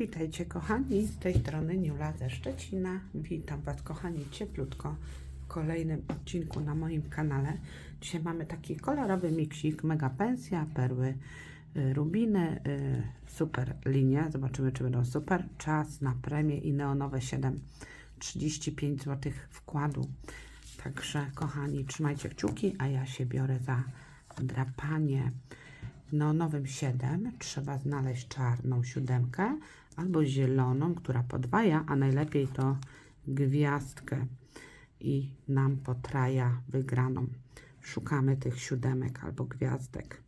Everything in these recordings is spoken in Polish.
Witajcie kochani, z tej strony Niula ze Szczecina. Witam Was kochani cieplutko w kolejnym odcinku na moim kanale. Dzisiaj mamy taki kolorowy miksik, mega pensja, perły, y, rubiny, y, super linie. Zobaczymy czy będą super. Czas na premię i neonowe 7, 35 zł wkładu. Także kochani trzymajcie kciuki, a ja się biorę za drapanie. No, nowym 7 trzeba znaleźć czarną siódemkę albo zieloną, która podwaja, a najlepiej to gwiazdkę i nam potraja wygraną. Szukamy tych siódemek albo gwiazdek.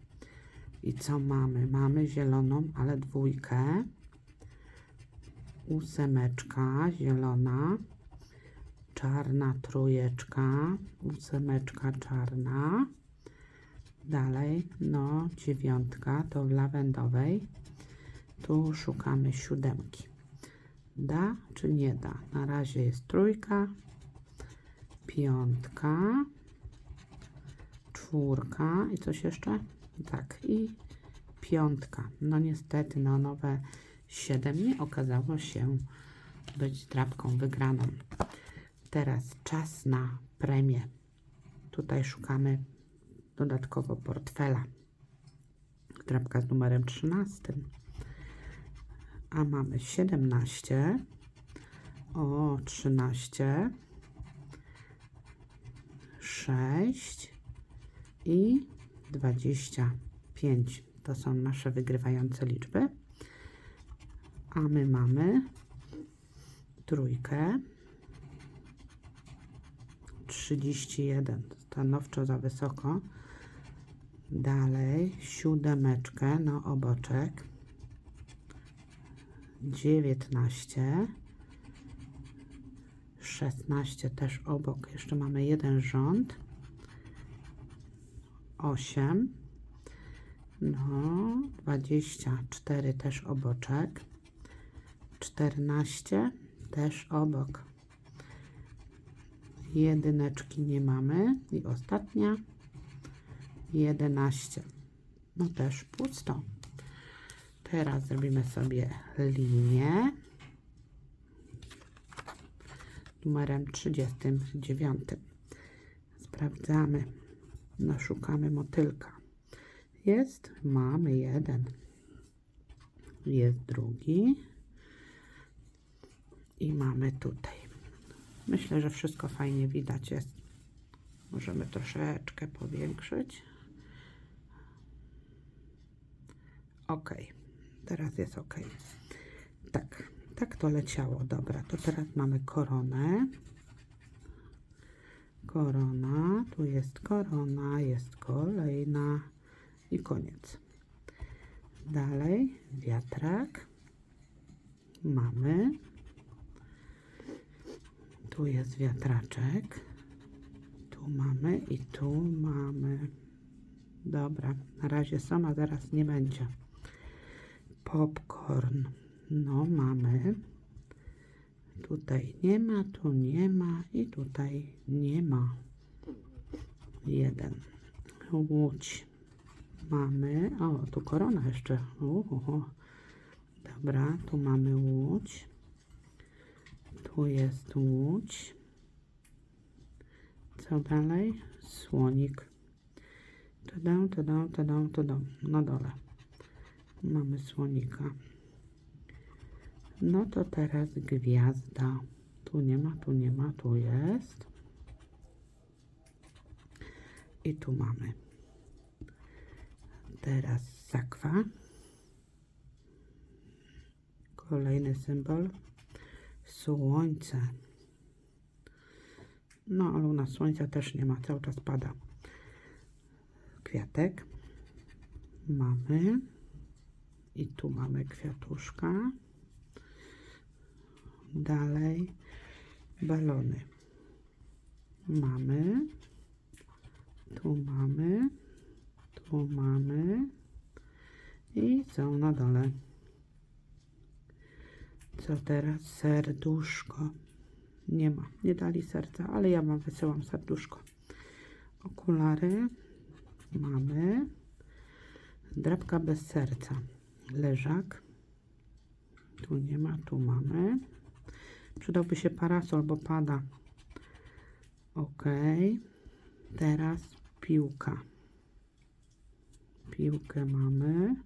I co mamy? Mamy zieloną, ale dwójkę. Ósemeczka zielona. Czarna trójeczka. Ósemeczka czarna. Dalej, no, dziewiątka to w lawendowej. Tu szukamy siódemki. Da czy nie da? Na razie jest trójka, piątka, czwórka i coś jeszcze? Tak, i piątka. No niestety, no nowe 7 nie okazało się być drapką wygraną. Teraz czas na premię. Tutaj szukamy dodatkowo portfela. Drapka z numerem 13. A mamy 17. O, 13. 6 i 25. To są nasze wygrywające liczby. A my mamy trójkę. 31. Stanowczo za wysoko. Dalej siódemeczkę, no oboczek. 19. 16 też obok. Jeszcze mamy jeden rząd. 8. No, 24 też oboczek. 14 też obok. Jedyneczki nie mamy. I ostatnia. 11. No też pusto. Teraz zrobimy sobie linię numerem 39. Sprawdzamy. No, szukamy motylka. Jest, mamy jeden. Jest drugi. I mamy tutaj. Myślę, że wszystko fajnie widać jest. Możemy troszeczkę powiększyć. Ok, teraz jest ok. Tak, tak to leciało. Dobra, to teraz mamy koronę. Korona, tu jest korona, jest kolejna i koniec. Dalej wiatrak. Mamy. Tu jest wiatraczek. Tu mamy i tu mamy. Dobra, na razie są, a zaraz nie będzie popcorn. No, mamy. Tutaj nie ma, tu nie ma i tutaj nie ma. Jeden. Łódź. Mamy. O, tu korona jeszcze. Uhu. Dobra, tu mamy łódź. Tu jest łódź. Co dalej? Słonik. Tadam, tadam, tadam, tadam. Na dole mamy słonika. No to teraz gwiazda. Tu nie ma, tu nie ma, tu jest. I tu mamy. Teraz sakwa. Kolejny symbol. Słońce. No, ale u nas słońca też nie ma, cały czas pada. Kwiatek. Mamy. I tu mamy kwiatuszka. Dalej balony. Mamy. Tu mamy. Tu mamy. I są na dole. Co teraz? Serduszko. Nie ma. Nie dali serca, ale ja wam wysyłam serduszko. Okulary. Mamy. Drapka bez serca leżak. Tu nie ma, tu mamy. Przydałby się parasol, bo pada. Ok. Teraz piłka. Piłkę mamy.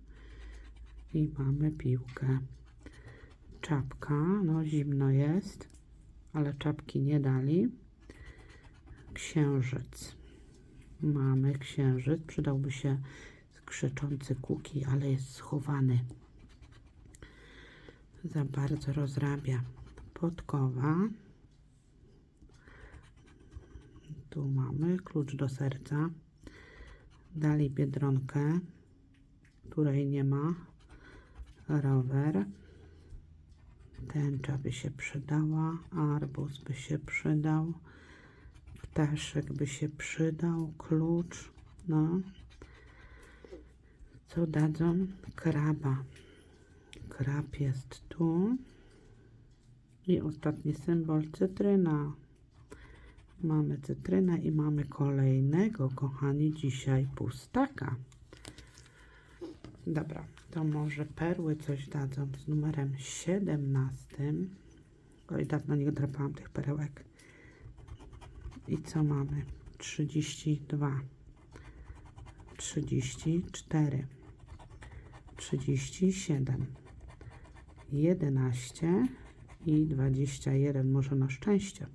I mamy piłkę. Czapka. No zimno jest, ale czapki nie dali. Księżyc. Mamy księżyc. Przydałby się krzyczący kuki, ale jest schowany. Za bardzo rozrabia. Podkowa. Tu mamy klucz do serca. Dali biedronkę, której nie ma. Rower. Tęcza by się przydała. Arbuz by się przydał. Ptaszek by się przydał. Klucz. No. Co dadzą? Kraba. Krab jest tu. I ostatni symbol cytryna. Mamy cytrynę i mamy kolejnego, kochani, dzisiaj pustaka. Dobra, to może perły coś dadzą z numerem 17. Oj, dawno nie drapałam tych perełek. I co mamy? 32, 34, 37, 11 i 21, może na szczęście.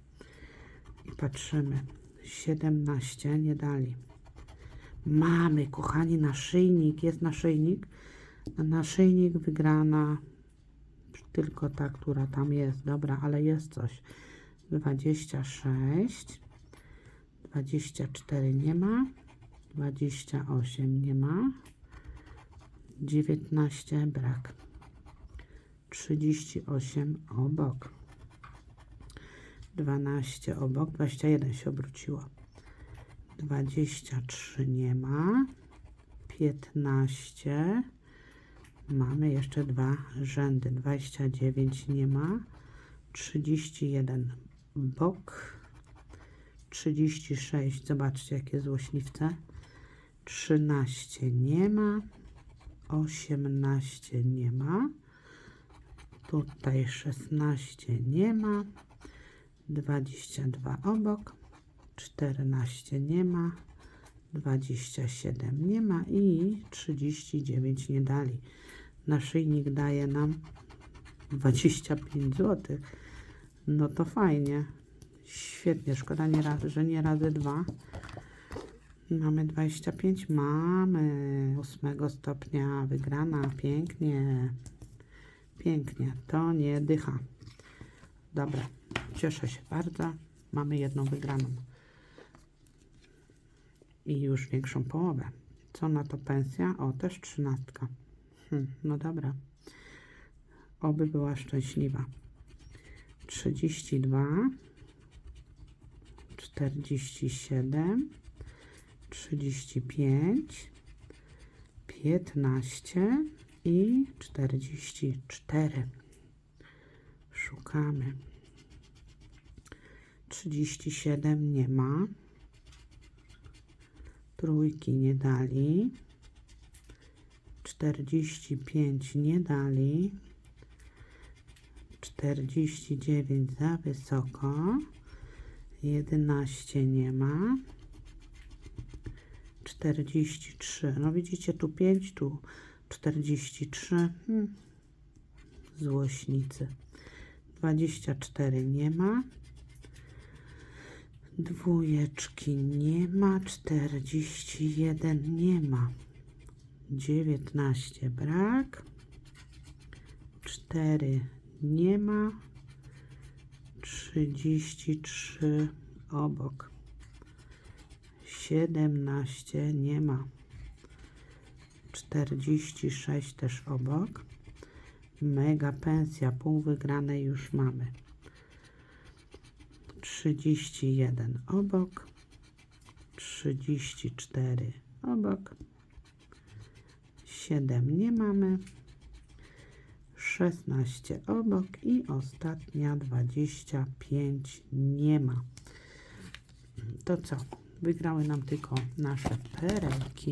I patrzymy. 17 nie dali. Mamy, kochani, naszyjnik. Jest naszyjnik. Naszyjnik wygrana tylko ta, która tam jest. Dobra, ale jest coś. 26. 24 nie ma. 28 nie ma. 19 brak. 38 obok. 12 obok, 21 się obróciło. 23 nie ma. 15. Mamy jeszcze dwa rzędy. 29 nie ma. 31 bok. 36. Zobaczcie, jakie złośliwce. 13 nie ma. 18 nie ma. Tutaj 16 nie ma. 22 obok, 14 nie ma, 27 nie ma i 39 nie dali. Naszyjnik daje nam 25 zł. No to fajnie. Świetnie, szkoda, nie że nie razy dwa. Mamy 25, mamy 8 stopnia wygrana, pięknie, pięknie, to nie dycha. Dobra, cieszę się bardzo. Mamy jedną wygraną. I już większą połowę. Co na to pensja? O, też trzynastka. Hm, no dobra. Oby była szczęśliwa. 32, 47, 35, 15 i 44. Szukamy. 37 nie ma. Trójki nie dali. 45 nie dali. 49 za wysoko. 11 nie ma. 43. No widzicie, tu 5, tu 43. Hmm. Złośnicy. 24 nie ma. Dwójeczki nie ma. 41 nie ma. 19 brak. 4 nie ma. 33 obok. 17 nie ma. 46 też obok. Mega pensja, pół wygranej już mamy. 31 obok. 34 obok. 7 nie mamy. 16 obok i ostatnia 25 nie ma. To co? Wygrały nam tylko nasze perełki.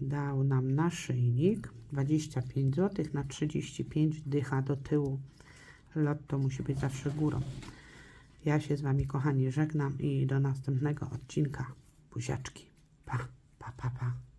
dał nam naszyjnik 25 zł na 35 dycha do tyłu. Lotto musi być zawsze górą. Ja się z Wami, kochani, żegnam i do następnego odcinka. Buziaczki. Pa, pa, pa, pa.